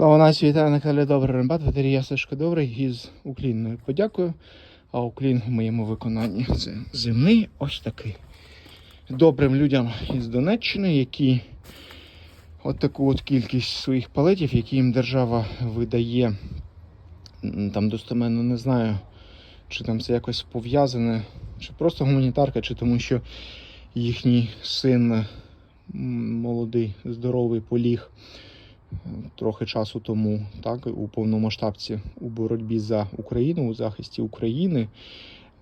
Слава нації, на каналі Добрий Рембат, ветерія Сашка Добрий із уклінною подякою. А уклін в моєму виконанні це земний ось такий. Добрим людям із Донеччини, які от таку от кількість своїх палетів, які їм держава видає, там достеменно не знаю, чи там це якось пов'язане, чи просто гуманітарка, чи тому що їхній син молодий, здоровий поліг трохи часу тому, так, у повномасштабці у боротьбі за Україну, у захисті України.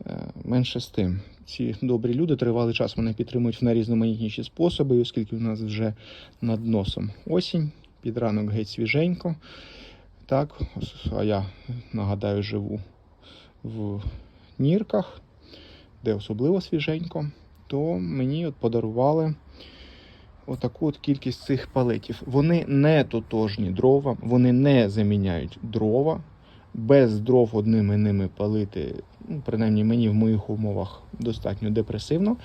Е, Менше з тим, ці добрі люди тривалий час мене підтримують в найрізноманітніші способи, оскільки у нас вже над носом осінь, під ранок геть свіженько. Так, а я нагадаю, живу в Нірках, де особливо свіженько, то мені от подарували отаку от кількість цих палетів. Вони не тотожні дрова, вони не заміняють дрова. Без дров одними ними палити, ну, принаймні мені в моїх умовах достатньо депресивно.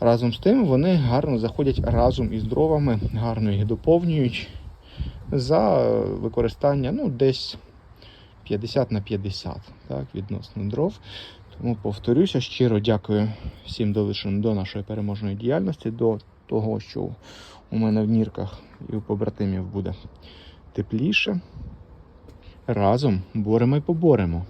Разом з тим вони гарно заходять разом із дровами, гарно їх доповнюють за використання ну, десь 50 на 50 так, відносно дров. Тому повторюся, щиро дякую всім долученим до нашої переможної діяльності, до того, що у мене в нірках і у побратимів буде тепліше. Разом боремо і поборемо.